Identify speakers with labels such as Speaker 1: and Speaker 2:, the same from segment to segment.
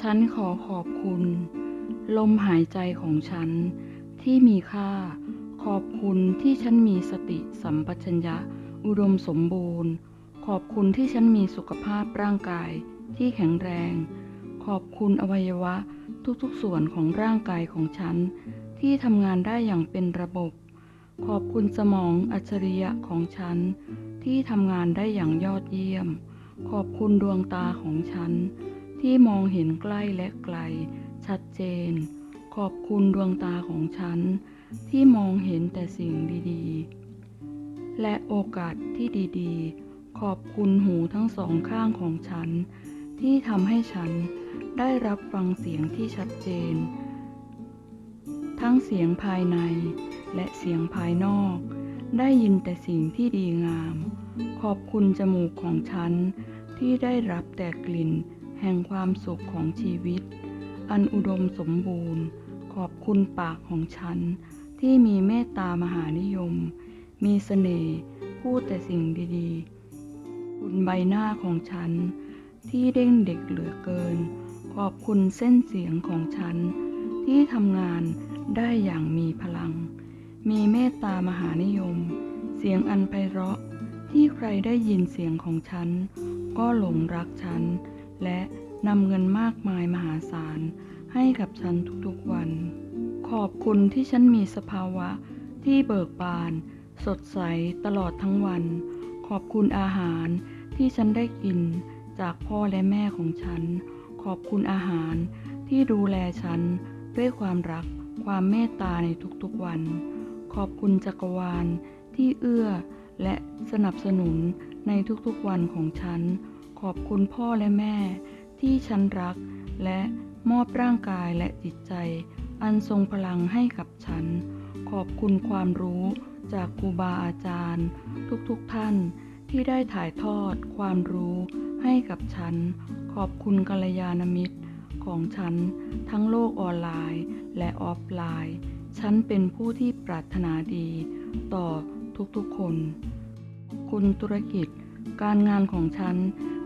Speaker 1: ฉันขอขอบคุณ ลมหายใจของฉันที่มีค่า ขอบคุณที่ฉันมีสติสัมปชัญญะ อุดมสมบูรณ์ ขอบคุณที่ฉันมีสุขภาพร่างกายที่แข็งแรง ขอบคุณอวัยวะทุกๆส่วนของร่างกายของฉัน ที่ทำงานได้อย่างเป็นระบบ ขอบคุณสมองอัจฉริยะของฉัน ที่ทำงานได้อย่างยอดเยี่ยม ขอบคุณดวงตาของฉัน ที่มองเห็นใกล้และไกล ชัดเจน ขอบคุณดวงตาของฉัน ที่มองเห็นแต่สิ่งดีๆ และโอกาสที่ดีๆ ขอบคุณหูทั้งสองข้างของฉัน ที่ทำให้ฉันได้รับฟังเสียงที่ชัดเจน ทั้งเสียงภายในและเสียงภายนอก ได้ยินแต่สิ่งที่ดีงาม ขอบคุณจมูกของฉันที่ได้รับแต่กลิ่น แห่งความสุขของชีวิต อันอุดมสมบูรณ์ ขอบคุณปากของฉัน ที่มีเมตตามหานิยม มีเสน่ห์พูดแต่สิ่งดีๆคุณใบหน้าของฉัน ที่เด้งเด็กเหลือเกิน ขอบคุณเส้นเสียงของฉัน ที่ทำงานได้อย่างมีพลัง มีเมตตามหานิยม เสียงอันไพเราะที่ใครได้ยินเสียงของฉัน ก็หลงรักฉัน และนำเงินมากมายมหาศาลให้กับฉันทุกๆวัน ขอบคุณที่ฉันมีสภาวะที่เบิกบาน สดใสตลอดทั้งวัน ขอบคุณอาหารที่ฉันได้กินจากพ่อและแม่ของฉัน ขอบคุณอาหารที่ดูแลฉันด้วยความรักความเมตตาในทุกๆวัน ขอบคุณจักรวาลที่เอื้อและสนับสนุนในทุกๆวันของฉัน ขอบคุณพ่อและแม่ที่ฉันรัก และมอบร่างกายและจิตใจ อันทรงพลังให้กับฉัน ขอบคุณความรู้จากครูบาอาจารย์ ทุกๆท่านที่ได้ถ่ายทอดความรู้ให้กับฉัน ขอบคุณกัลยาณมิตรของฉัน ทั้งโลกออนไลน์และออฟไลน์ ฉันเป็นผู้ที่ปรารถนาดี ต่อทุกๆคน คุณธุรกิจ การงานของฉัน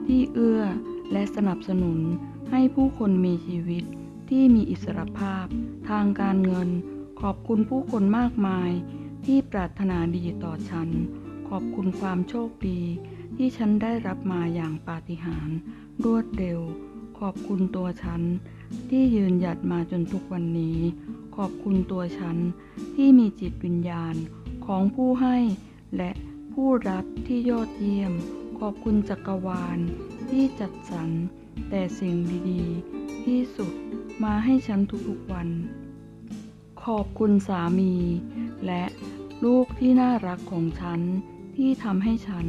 Speaker 1: ที่เอื้อและสนับสนุนให้ผู้คนมีชีวิตที่มีอิสรภาพ ทางการเงิน ขอบคุณผู้คนมากมาย ที่ปรารถนาดีต่อฉัน ขอบคุณความโชคดี ที่ฉันได้รับมาอย่างปาฏิหาริย์รวดเร็ว ขอบคุณตัวฉัน ที่ยืนหยัดมาจนทุกวันนี้ ขอบคุณตัวฉัน ที่มีจิตวิญญาณของผู้ให้และผู้รับที่ยอดเยี่ยม ขอบคุณจักรวาลที่จัดสรรแต่สิ่งดีๆ ที่สุดมาให้ฉันทุกๆวัน ขอบคุณสามี และลูกที่น่ารักของฉันที่ทำให้ฉัน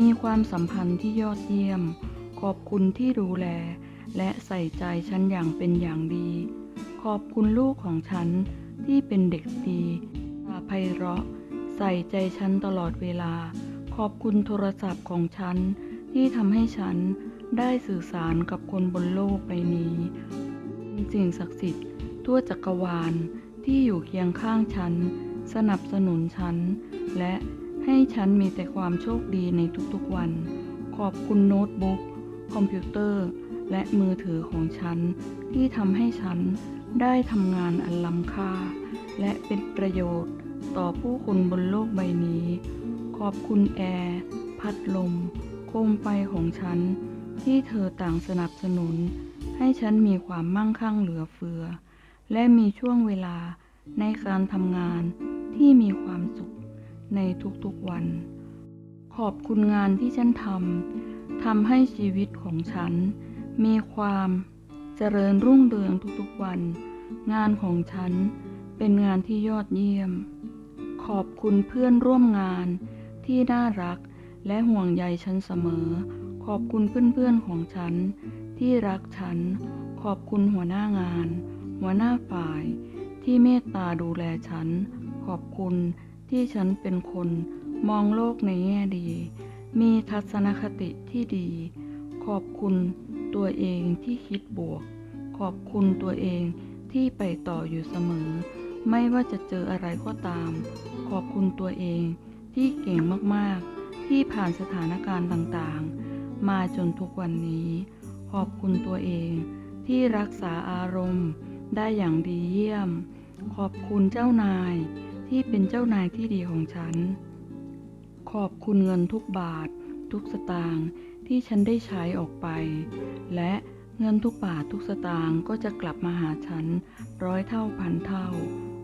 Speaker 1: มีความสัมพันธ์ที่ยอดเยี่ยม ขอบคุณที่ดูแล และใส่ใจฉันอย่างเป็นอย่างดี ขอบคุณลูกของฉันที่เป็นเด็กดีตาไพเราะ ใส่ใจฉันตลอดเวลา ขอบคุณโทรศัพท์ของฉัน ที่ทำให้ฉันได้สื่อสารกับคนบนโลกใบนี้สิ่งศักดิ์สิทธิ์ทั่วจักรวาลที่อยู่เคียงข้างฉัน สนับสนุนฉัน และให้ฉันมีแต่ความโชคดีในทุกๆวัน ขอบคุณโน้ตบุ๊ก คอมพิวเตอร์ และมือถือของฉัน ที่ทำให้ฉันได้ทำงานอันล้ำค่า และเป็นประโยชน์ต่อผู้คนบนโลกใบนี้ ขอบคุณแอร์ พัดลม โคมไฟของฉัน ที่เธอต่างสนับสนุน ให้ฉันมีความมั่งคั่งเหลือเฟือ และมีช่วงเวลาในการทำงานที่มีความสุขในทุกๆวัน ขอบคุณงานที่ฉันทำทำให้ชีวิตของฉัน มีความเจริญรุ่งเรืองทุกๆวัน งานของฉันเป็นงานที่ยอดเยี่ยม ขอบคุณเพื่อนร่วมงาน ที่น่ารักและห่วงใยฉันเสมอ ขอบคุณเพื่อนๆของฉัน ที่รักฉัน ขอบคุณหัวหน้างาน หัวหน้าฝ่าย ที่เมตตาดูแลฉัน ขอบคุณที่ฉันเป็นคนมองโลกในแง่ดี มีทัศนคติที่ดี ขอบคุณตัวเองที่คิดบวก ขอบคุณตัวเองที่ไปต่ออยู่เสมอ ไม่ว่าจะเจออะไรก็ตาม ขอบคุณตัวเอง ที่เก่งมากๆ ที่ผ่านสถานการณ์ต่างๆ มาจนทุกวันนี้ ขอบคุณตัวเองที่รักษาอารมณ์ได้อย่างดีเยี่ยม ขอบคุณเจ้านายที่เป็นเจ้านายที่ดีของฉัน ขอบคุณเงินทุกบาท ทุกสตางค์ที่ฉันได้ใช้ออกไป และเงินทุกบาททุกสตางค์ก็จะกลับมาหาฉันร้อยเท่าพันเท่า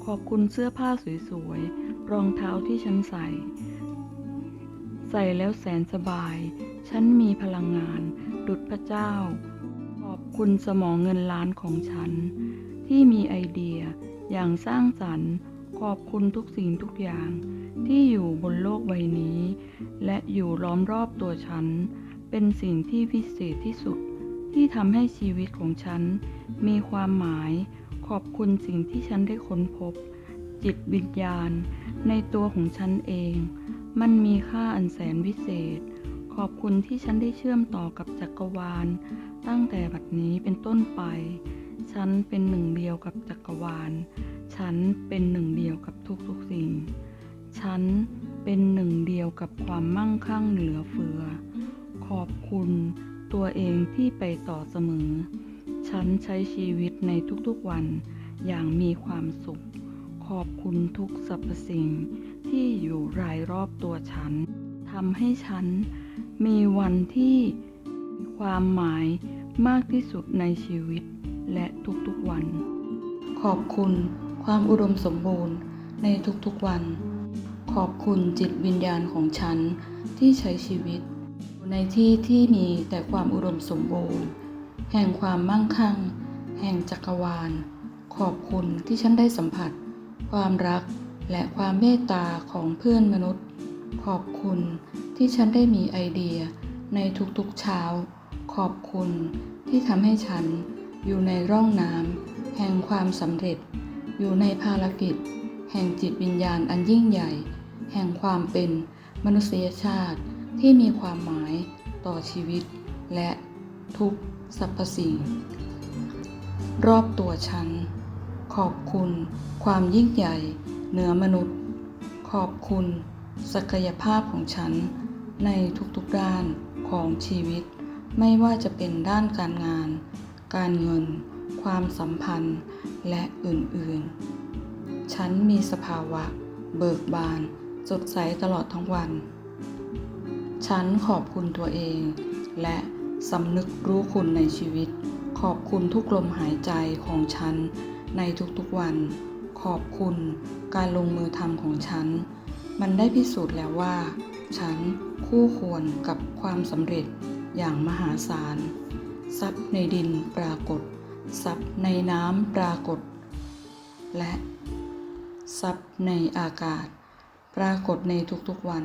Speaker 1: ขอบคุณเสื้อผ้าสวยๆ รองเท้าที่ฉันใส่ ใส่แล้วแสนสบาย ฉันมีพลังงาน ดุจพระเจ้า ขอบคุณสมองเงินล้านของฉัน ที่มีไอเดียอย่างสร้างสรรค์ ขอบคุณทุกสิ่งทุกอย่าง ที่อยู่บนโลกใบนี้ และอยู่ล้อมรอบตัวฉัน เป็นสิ่งที่พิเศษที่สุด ที่ทำให้ชีวิตของฉัน มีความหมาย ขอบคุณสิ่งที่ฉันได้ค้นพบ จิตวิญญาณ ในตัวของฉันเอง มันมีค่าอันแสนวิเศษ ขอบคุณที่ฉันได้เชื่อมต่อกับจักรวาล ตั้งแต่บัดนี้เป็นต้นไป ฉันเป็นหนึ่งเดียวกับจักรวาล ฉันเป็นหนึ่งเดียวกับทุกๆสิ่ง ฉันเป็นหนึ่งเดียวกับความมั่งคั่งเหลือเฟือ ขอบคุณตัวเองที่ไปต่อเสมอ ฉันใช้ชีวิตในทุกๆวันอย่างมีความสุข ขอบคุณทุกสรรพสิ่งที่อยู่รายรอบตัวฉันทำให้ฉันมีวันที่มีความหมายมากที่สุดในชีวิตและทุกๆวัน ขอบคุณความอุดมสมบูรณ์ในทุกๆวัน ขอบคุณจิตวิญญาณของฉันที่ใช้ชีวิตอยู่ในที่ที่มีแต่ความอุดมสมบูรณ์ แห่งความมั่งคั่ง แห่งจักรวาล ขอบคุณที่ฉันได้สัมผัส ความรักและความเมตตาของเพื่อนมนุษย์ ขอบคุณที่ฉันได้มีไอเดียในทุกๆเช้า ขอบคุณที่ทำให้ฉันอยู่ในร่องน้ำแห่งความสำเร็จ อยู่ในภารกิจ แห่งจิตวิญญาณอันยิ่งใหญ่ แห่งความเป็นมนุษยชาติที่มีความหมายต่อชีวิต และทุกสรรพสิ่ง รอบตัวฉัน ขอบคุณ ความยิ่งใหญ่เหนือมนุษย์ ขอบคุณ ศักยภาพของฉัน ในทุกๆด้านของชีวิต ไม่ว่าจะเป็นด้านการงาน การเงิน ความสัมพันธ์ และอื่นๆ ฉันมีสภาวะ เบิกบาน สดใสตลอดทั้งวัน ฉันขอบคุณตัวเอง และสำนึกรู้คุณในชีวิต ขอบคุณทุกลมหายใจของฉัน ในทุกๆวัน ขอบคุณการลงมือทำของฉัน มันได้พิสูจน์แล้วว่า ฉันคู่ควรกับความสำเร็จอย่างมหาศาลทรัพย์ในดินปรากฏทรัพย์ในน้ำปรากฏ และทรัพย์ในอากาศ ปรากฏในทุกๆวัน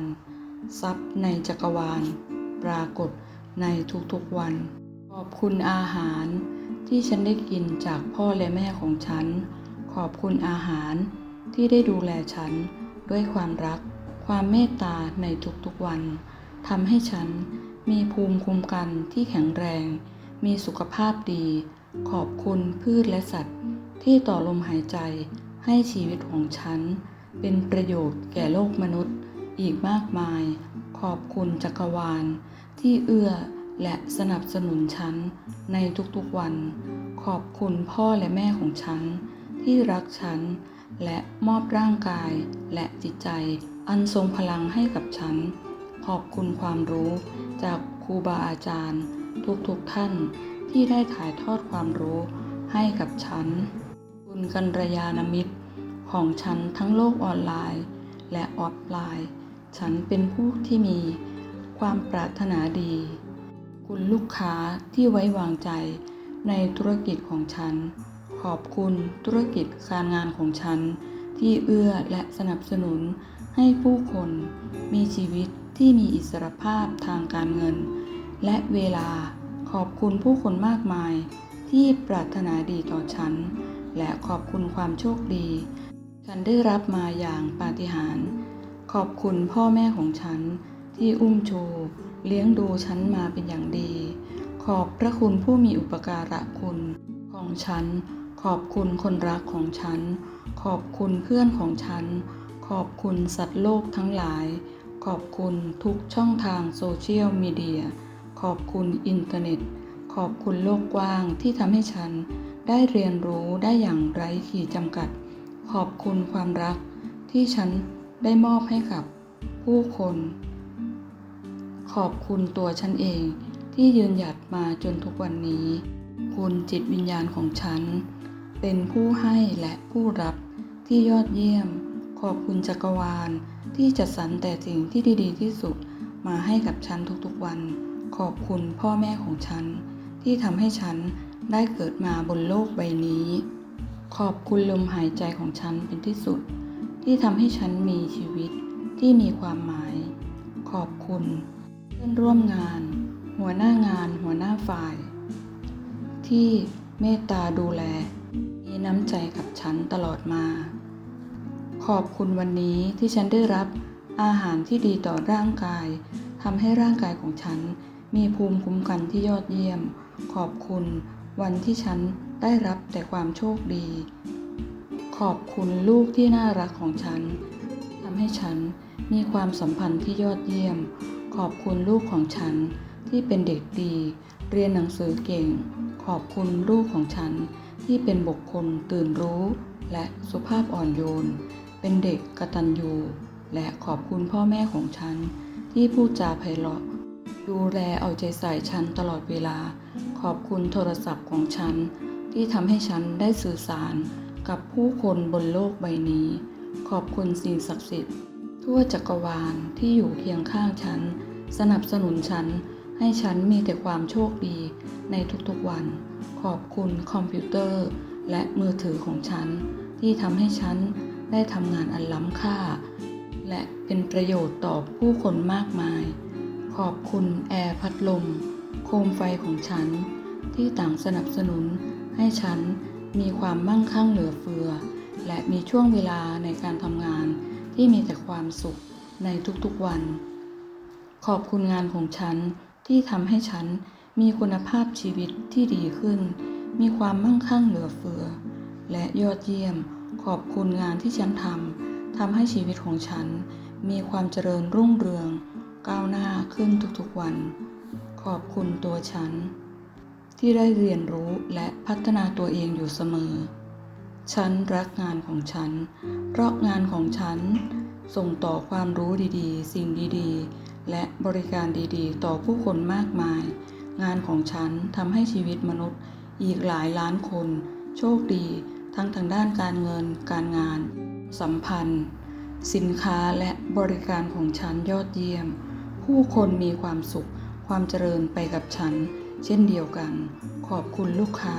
Speaker 1: ทรัพย์ในจักรวาล ปรากฏในทุกๆวัน ขอบคุณอาหาร ที่ฉันได้กินจากพ่อและแม่ของฉัน ขอบคุณอาหารที่ได้ดูแลฉันด้วยความรัก ความเมตตาในทุกๆวันทำให้ฉันมีภูมิคุ้มกันที่แข็งแรง มีสุขภาพดี ขอบคุณพืชและสัตว์ ที่ต่อลมหายใจให้ชีวิตของฉัน เป็นประโยชน์แก่โลกมนุษย์อีกมากมาย ขอบคุณจักรวาลที่เอื้อ และสนับสนุนฉันในทุกๆวัน ขอบคุณพ่อและแม่ของฉัน ที่รักฉัน และมอบร่างกายและจิตใจ อันทรงพลังให้กับฉัน ขอบคุณความรู้จากครูบาอาจารย์ ทุกๆท่านที่ได้ถ่ายทอดความรู้ให้กับฉัน คุณกัลยาณมิตร ของฉันทั้งโลกออนไลน์ และออฟไลน์ ฉันเป็นผู้ที่มีความปรารถนาดี คุณลูกค้าที่ไว้วางใจในธุรกิจของฉัน ขอบคุณธุรกิจการงานของฉัน ที่เอื้อและสนับสนุนให้ผู้คนมีชีวิตที่มีอิสรภาพทางการเงิน และเวลาขอบคุณผู้คนมากมาย ที่ปรารถนาดีต่อฉัน และขอบคุณความโชคดี ฉันได้รับมาอย่างปาฏิหาริย์ขอบคุณพ่อแม่ของฉันที่อุ้มชู เลี้ยงดูฉันมาเป็นอย่างดี ขอบพระคุณผู้มีอุปการะคุณของฉัน ขอบคุณคนรักของฉัน ขอบคุณเพื่อนของฉัน ขอบคุณสัตว์โลกทั้งหลาย ขอบคุณทุกช่องทางโซเชียลมีเดีย ขอบคุณอินเทอร์เน็ต ขอบคุณโลกกว้างที่ทำให้ฉันได้เรียนรู้ได้อย่างไร้ขีดจำกัด ขอบคุณความรักที่ฉันได้มอบให้กับผู้คน ขอบคุณตัวฉันเองที่ยืนหยัดมาจนทุกวันนี้ คุณจิตวิญญาณของฉัน เป็นผู้ให้และผู้รับที่ยอดเยี่ยม ขอบคุณจักรวาลที่จัดสรรแต่สิ่งที่ดีๆที่สุดมาให้กับฉันทุกๆวัน ขอบคุณพ่อแม่ของฉัน ที่ทำให้ฉันได้เกิดมาบนโลกใบนี้ ขอบคุณลมหายใจของฉันเป็นที่สุด ที่ทำให้ฉันมีชีวิตที่มีความหมาย ขอบคุณ เพื่อนร่วมงาน หัวหน้างาน หัวหน้าฝ่าย ที่เมตตาดูแล มีน้ำใจกับฉันตลอดมา ขอบคุณวันนี้ที่ฉันได้รับอาหารที่ดีต่อร่างกายทำให้ร่างกายของฉันมีภูมิคุ้มกันที่ยอดเยี่ยม ขอบคุณวันที่ฉันได้รับแต่ความโชคดี ขอบคุณลูกที่น่ารักของฉันทำให้ฉันมีความสัมพันธ์ที่ยอดเยี่ยม ขอบคุณลูกของฉันที่เป็นเด็กดี เรียนหนังสือเก่ง ขอบคุณลูกของฉันที่เป็นบุคคลตื่นรู้ และสุภาพอ่อนโยน เป็นเด็กกตัญญู และขอบคุณพ่อแม่ของฉัน ที่พูดจาไพเราะ ดูแลเอาใจใส่ฉันตลอดเวลา ขอบคุณโทรศัพท์ของฉัน ที่ทำให้ฉันได้สื่อสารกับผู้คนบนโลกใบนี้ ขอบคุณสิ่งศักดิ์สิทธิ์ ทั่วจักรวาลที่อยู่เคียงข้างฉัน สนับสนุนฉัน ให้ฉันมีแต่ความโชคดีในทุกๆวัน ขอบคุณคอมพิวเตอร์ และมือถือของฉัน ที่ทำให้ฉันได้ทำงานอันล้ำค่า และเป็นประโยชน์ต่อผู้คนมากมาย ขอบคุณแอร์พัดลม โคมไฟของฉัน ที่ต่างสนับสนุนให้ฉันมีความมั่งคั่งเหลือเฟือ และมีช่วงเวลาในการทำงานที่มีแต่ความสุขในทุกๆวัน ขอบคุณงานของฉันที่ทำให้ฉันมีคุณภาพชีวิตที่ดีขึ้น มีความมั่งคั่งเหลือเฟือ และยอดเยี่ยม ขอบคุณงานที่ฉันทำทำให้ชีวิตของฉัน มีความเจริญรุ่งเรือง ก้าวหน้าขึ้นทุกๆวัน ขอบคุณตัวฉัน ที่ได้เรียนรู้และพัฒนาตัวเองอยู่เสมอ ฉันรักงานของฉัน เพราะงานของฉัน ส่งต่อความรู้ดีๆ สิ่งดีๆ และบริการดีๆ ต่อผู้คนมากมาย งานของฉันทำให้ชีวิตมนุษย์อีกหลายล้านคน โชคดี ทั้งทางด้านการเงิน การงาน สัมพันธ์ สินค้าและบริการของฉันยอดเยี่ยม ผู้คนมีความสุข ความเจริญไปกับฉัน เช่นเดียวกัน ขอบคุณลูกค้า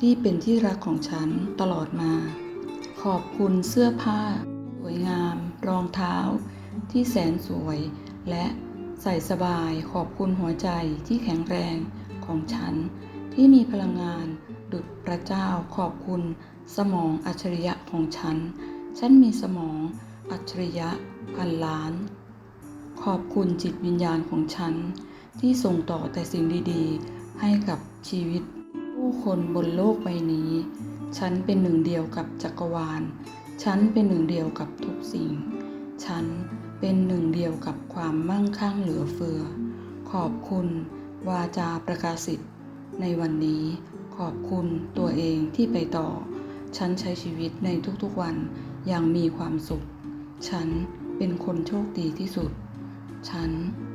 Speaker 1: ที่เป็นที่รักของฉันตลอดมา ขอบคุณเสื้อผ้า สวยงาม รองเท้า ที่แสนสวย และใส่สบายขอบคุณหัวใจที่แข็งแรงของฉัน ที่มีพลังงานดุจพระเจ้าขอบคุณสมองอัจฉริยะของฉัน ฉันมีสมองอัจฉริยะพันล้าน ขอบคุณจิตวิญญาณของฉัน ที่ส่งต่อแต่สิ่งดีๆ ให้กับชีวิต ผู้คนบนโลกใบนี้ ฉันเป็นหนึ่งเดียวกับจักรวาล ฉันเป็นหนึ่งเดียวกับทุกสิ่ง ฉัน เป็นหนึ่งเดียวกับความมั่งคั่งเหลือเฟือ ขอบคุณวาจาประกาศสิทธิในวันนี้ขอบคุณตัวเองที่ไปต่อ ฉันใช้ชีวิตในทุกๆวันอย่างมีความสุข ฉันเป็นคนโชคดีที่สุด ฉัน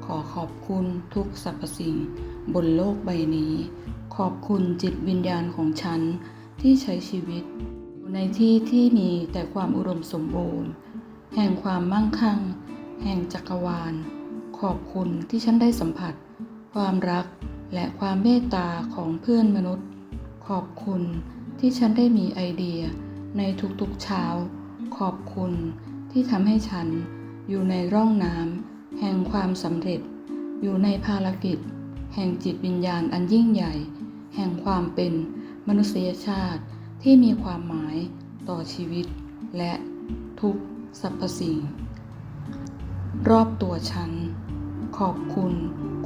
Speaker 1: ขอขอบคุณทุกสรรพสิ่งบนโลกใบนี้ ขอบคุณจิตวิญญาณของฉันที่ใช้ชีวิต ในที่ที่มีแต่ความอุดมสมบูรณ์ แห่งความมั่งคั่ง แห่งจักรวาล ขอบคุณที่ฉันได้สัมผัส ความรักและความเมตตาของเพื่อนมนุษย์ ขอบคุณที่ฉันได้มีไอเดียในทุกๆเช้า ขอบคุณที่ทำให้ฉันอยู่ในร่องน้ำแห่งความสำเร็จ อยู่ในภารกิจ แห่งจิตวิญญาณอันยิ่งใหญ่ แห่งความเป็นมนุษยชาติที่มีความหมายต่อชีวิต และทุกสรรพสิ่ง รอบตัวฉัน ขอบคุณ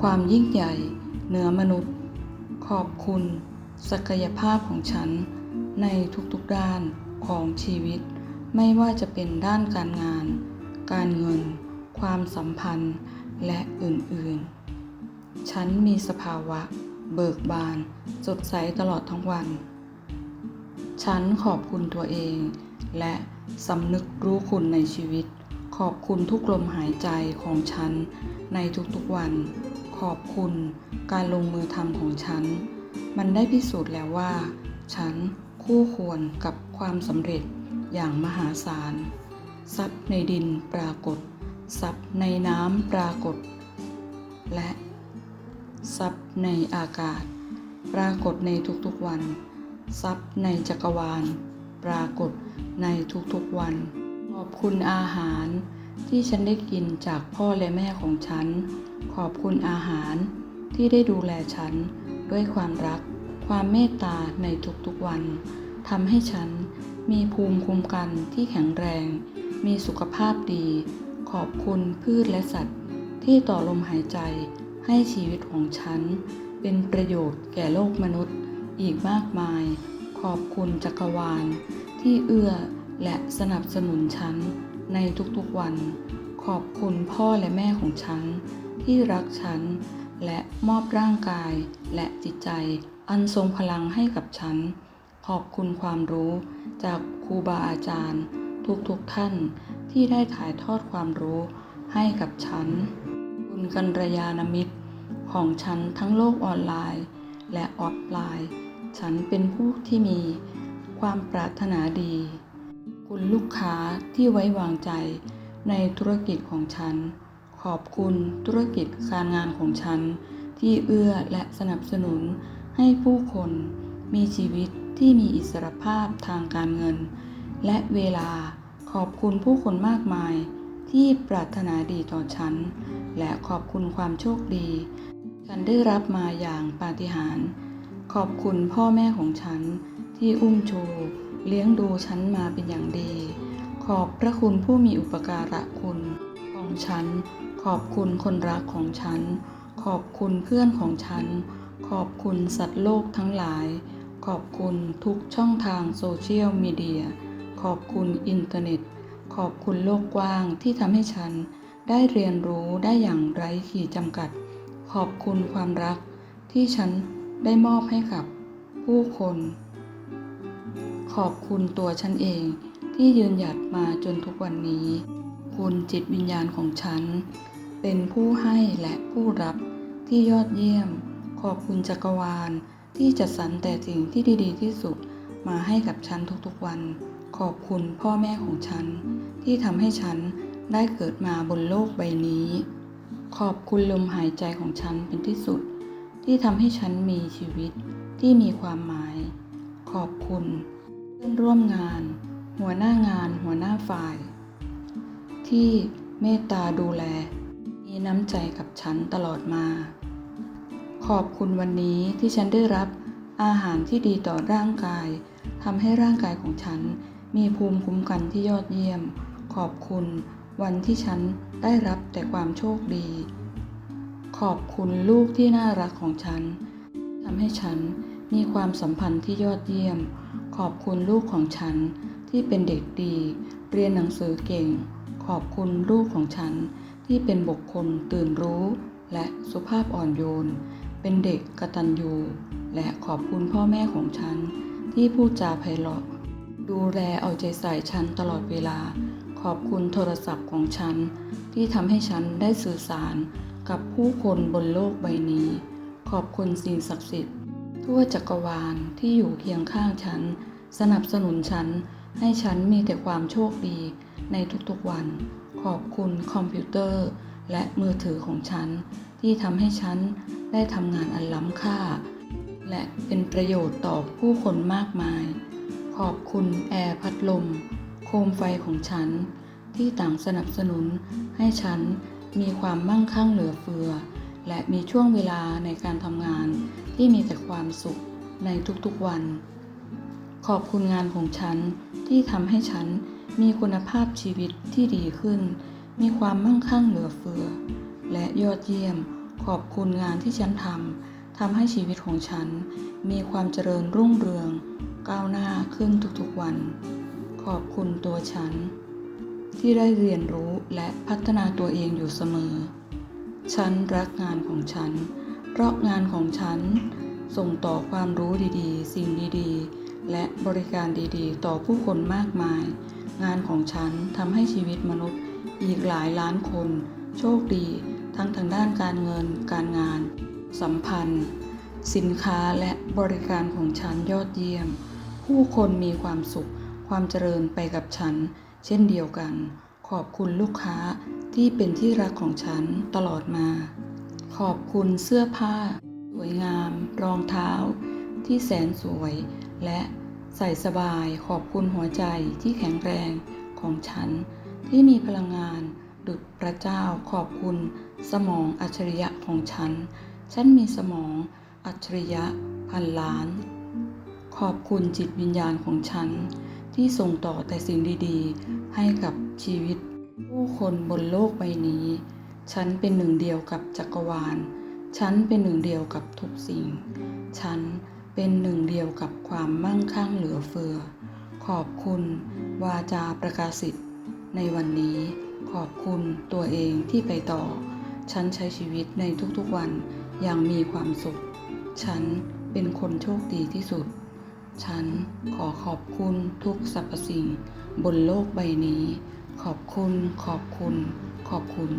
Speaker 1: ความยิ่งใหญ่เหนือมนุษย์ ขอบคุณศักยภาพของฉัน ในทุกๆด้านของชีวิต ไม่ว่าจะเป็นด้านการงาน การเงิน ความสัมพันธ์และอื่นๆ ฉันมีสภาวะ เบิกบาน สดใสตลอดทั้งวัน ฉันขอบคุณตัวเอง และสำนึกรู้คุณในชีวิต ขอบคุณทุกลมหายใจของฉันในทุกๆวัน ขอบคุณการลงมือทำของฉัน มันได้พิสูจน์แล้วว่า ฉันคู่ควรกับความสำเร็จอย่างมหาศาลทรัพย์ในดินปรากฏทรัพย์ในน้ำปรากฏ และทรัพย์ในอากาศ ปรากฏในทุกๆวันทรัพย์ในจักรวาล ปรากฏในทุกๆวัน อบคุณอาหารที่ฉันได้กินจากพ่อและแม่ของฉัน ขอบคุณอาหารที่ได้ดูแลฉันด้วยความรัก ความเมตตาในทุกๆวันทำให้ฉันมีภูมิคุ้มกันที่แข็งแรง มีสุขภาพดี ขอบคุณพืชและสัตว์ ที่ต่อลมหายใจให้ชีวิตของฉัน เป็นประโยชน์แก่โลกมนุษย์อีกมากมาย ขอบคุณจักรวาลที่เอื้อ และสนับสนุนฉันในทุกๆวัน ขอบคุณพ่อและแม่ของฉัน ที่รักฉัน และมอบร่างกายและจิตใจอันทรงพลังให้กับฉัน ขอบคุณความรู้จากครูบาอาจารย์ ทุกๆทท่านที่ได้ถ่ายทอดความรู้ให้กับฉัน คุณกัลยาณมิตร ของฉันทั้งโลกออนไลน์ และออฟไลน์ ฉันเป็นผู้ที่มีความปรารถนาดี ลูกค้าที่ไว้วางใจ ในธุรกิจของฉัน ขอบคุณธุรกิจการงานของฉัน ที่เอื้อและสนับสนุนให้ผู้คนมีชีวิตที่มีอิสรภาพทางการเงิน และเวลาขอบคุณผู้คนมากมาย ที่ปรารถนาดีต่อฉัน และขอบคุณความโชคดี ฉันได้รับมาอย่างปาฏิหาริย์ขอบคุณพ่อแม่ของฉัน ที่อุ้มชูเลี้ยงดูฉันมาเป็นอย่างดี ขอบพระคุณผู้มีอุปการะคุณของฉัน ขอบคุณคนรักของฉัน ขอบคุณเพื่อนของฉัน ขอบคุณสัตว์โลกทั้งหลาย ขอบคุณทุกช่องทางโซเชียลมีเดีย ขอบคุณอินเทอร์เน็ต ขอบคุณโลกกว้างที่ทำให้ฉันได้เรียนรู้ได้อย่างไร้ขีดจำกัด ขอบคุณความรักที่ฉันได้มอบให้กับผู้คน ขอบคุณตัวฉันเองที่ยืนหยัดมาจนทุกวันนี้ คุณจิตวิญญาณของฉัน เป็นผู้ให้และผู้รับที่ยอดเยี่ยม ขอบคุณจักรวาลที่จัดสรรแต่สิ่งที่ดีๆ ที่สุดมาให้กับฉันทุกๆวัน ขอบคุณพ่อแม่ของฉัน ที่ทำให้ฉันได้เกิดมาบนโลกใบนี้ ขอบคุณลมหายใจของฉันเป็นที่สุด ที่ทำให้ฉันมีชีวิตที่มีความหมาย ขอบคุณ พื่อนร่วมงาน หัวหน้างาน หัวหน้าฝ่าย ที่เมตตาดูแล มีน้ำใจกับฉันตลอดมา ขอบคุณวันนี้ที่ฉันได้รับอาหารที่ดีต่อร่างกายทำให้ร่างกายของฉันมีภูมิคุ้มกันที่ยอดเยี่ยม ขอบคุณวันที่ฉันได้รับแต่ความโชคดี ขอบคุณลูกที่น่ารักของฉันทำให้ฉัน มีความสัมพันธ์ที่ยอดเยี่ยม ขอบคุณลูกของฉันที่เป็นเด็กดี เรียนหนังสือเก่ง ขอบคุณลูกของฉันที่เป็นบุคคลตื่นรู้ และสุภาพอ่อนโยน เป็นเด็กกตัญญูและขอบคุณพ่อแม่ของฉัน ที่พูดจาไพเราะ ดูแลเอาใจใส่ฉันตลอดเวลา ขอบคุณโทรศัพท์ของฉัน ที่ทำให้ฉันได้สื่อสารกับผู้คนบนโลกใบนี้ ขอบคุณสิ่งศักดิ์สิทธิ์ ทั่วจักรวาลที่อยู่เคียงข้างฉัน สนับสนุนฉัน ให้ฉันมีแต่ความโชคดีในทุกๆวัน ขอบคุณคอมพิวเตอร์ และมือถือของฉัน ที่ทำให้ฉันได้ทำงานอันล้ำค่า และเป็นประโยชน์ต่อผู้คนมากมาย ขอบคุณแอร์พัดลม โคมไฟของฉัน ที่ต่างสนับสนุนให้ฉันมีความมั่งคั่งเหลือเฟือ และมีช่วงเวลาในการทำงาน ที่มีแต่ความสุขในทุกๆวัน ขอบคุณงานของฉันที่ทำให้ฉันมีคุณภาพชีวิตที่ดีขึ้น มีความมั่งคั่งเหลือเฟือ และยอดเยี่ยม ขอบคุณงานที่ฉันทำทำให้ชีวิตของฉัน มีความเจริญรุ่งเรือง ก้าวหน้าขึ้นทุกๆวัน ขอบคุณตัวฉัน ที่ได้เรียนรู้และพัฒนาตัวเองอยู่เสมอ ฉันรักงานของฉัน เพราะงานของฉันส่งต่อความรู้ดีๆ สิ่งดีๆ และบริการดีๆ ต่อผู้คนมากมาย งานของฉันทำให้ชีวิตมนุษย์อีกหลายล้านคน โชคดี ทั้งทางด้านการเงิน การงาน สัมพันธ์ สินค้าและบริการของฉันยอดเยี่ยม ผู้คนมีความสุข ความเจริญไปกับฉัน เช่นเดียวกัน ขอบคุณลูกค้าที่เป็นที่รักของฉันตลอดมา ขอบคุณเสื้อผ้า สวยงาม รองเท้า ที่แสนสวย และใส่สบายขอบคุณหัวใจที่แข็งแรงของฉัน ที่มีพลังงาน ดุจพระเจ้าขอบคุณ สมองอัจฉริยะของฉัน ฉันมีสมองอัจฉริยะพันล้าน ขอบคุณจิตวิญญาณของฉัน ที่ส่งต่อแต่สิ่งดีๆ ให้กับชีวิต ผู้คนบนโลกใบนี้ ฉันเป็นหนึ่งเดียวกับจักรวาล ฉันเป็นหนึ่งเดียวกับทุกสิ่ง ฉันเป็นหนึ่งเดียวกับความมั่งคั่งเหลือเฟือ ขอบคุณวาจาประกาศสิทธิ์ในวันนี้ ขอบคุณตัวเองที่ไปต่อ ฉันใช้ชีวิตในทุกๆวันอย่างมีความสุข ฉันเป็นคนโชคดีที่สุด ฉันขอขอบคุณทุกสรรพสิ่งบนโลกใบนี้ ขอบคุณ ขอบคุณ ขอบคุณ